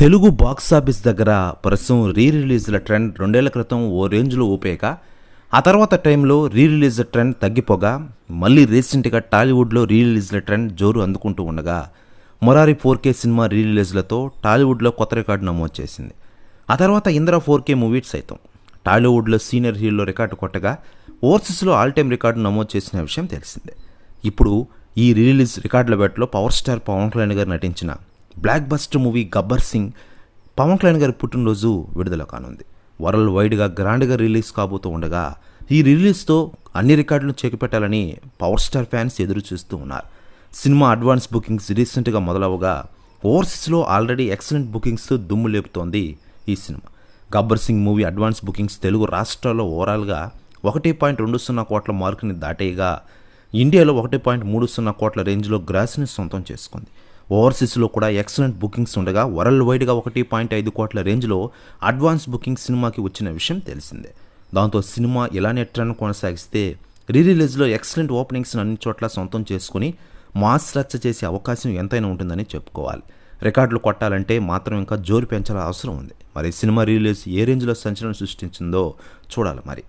Telugu box office దగ్గర ప్రస్తుతం రీ రిలీజ్ల trend రెండేళ్ళ క్రితం ఓ రేంజ్లో ఊపేక ఆ తర్వాత టైంలో రీ రిలీజ్ ట్రెండ్ తగ్గిపోగా మళ్ళీ రీసెంట్గా టాలీవుడ్లో రీ రిలీజ్ల ట్రెండ్ జోరు అందుకుంటూ ఉండగా Murari four K cinema re రిలీజ్లతో టాలీవుడ్లో కొత్త రికార్డు నమోదు చేసింది. ఆ తర్వాత ఇంద్ర ఫోర్ కే మూవీ సైతం. టాలీవుడ్లో సీనియర్ హీరోలో రికార్డు కొట్టగా ఓవర్సీస్లో ఆల్ టైమ్ రికార్డు నమోదు చేసిన విషయం తెలిసిందే. ఇప్పుడు ఈ రిలీజ్ రికార్డుల బెట్లో పవర్ స్టార్ పవన్ కళ్యాణ్ గారు నటించిన blockbuster movie Gabbar Singh Pawan Kalyan గారి పుట్టినరోజు విడుదల కానుంది. వరల్డ్ వైడ్గా గ్రాండ్గా రిలీజ్ కాబోతూ ఉండగా ఈ రిలీజ్తో అన్ని రికార్డులను చేకపెట్టాలని పవర్ స్టార్ ఫ్యాన్స్ ఎదురు చూస్తూ ఉన్నారు. సినిమా అడ్వాన్స్ బుకింగ్స్ రీసెంట్గా మొదలవగా ఓవర్సీస్లో ఆల్రెడీ ఎక్సలెంట్ బుకింగ్స్తో దుమ్ము లేపుతోంది ఈ cinema. Gabbar Singh movie advance bookings Telugu రాష్ట్రాల్లో ఓవరాల్గా ఒకటి పాయింట్ రెండు సున్నా కోట్ల మార్కుని దాటేయగా ఇండియాలో ఒకటి పాయింట్ మూడు సున్నా కోట్ల రేంజ్లో గ్రాస్ని సొంతం చేసుకుంది. ఓవర్సీస్లో కూడా ఎక్సలెంట్ బుకింగ్స్ ఉండగా వరల్డ్ వైడ్గా ఒకటి పాయింట్ ఐదు కోట్ల రేంజ్లో అడ్వాన్స్ బుకింగ్ సినిమాకి వచ్చిన విషయం తెలిసిందే. దాంతో సినిమా ఇలానే ట్రెండ్ కొనసాగిస్తే రీ రిలీజ్లో ఎక్సలెంట్ ఓపెనింగ్స్ అన్ని చోట్ల సొంతం చేసుకుని మాస్ రచ్చ చేసే అవకాశం ఎంతైనా ఉంటుందని చెప్పుకోవాలి. రికార్డులు కొట్టాలంటే మాత్రం ఇంకా జోరు పెంచాల్సిన అవసరం ఉంది. మరి సినిమా రిలీజ్ ఏ రేంజ్లో సంచలనం సృష్టించిందో చూడాలి మరి.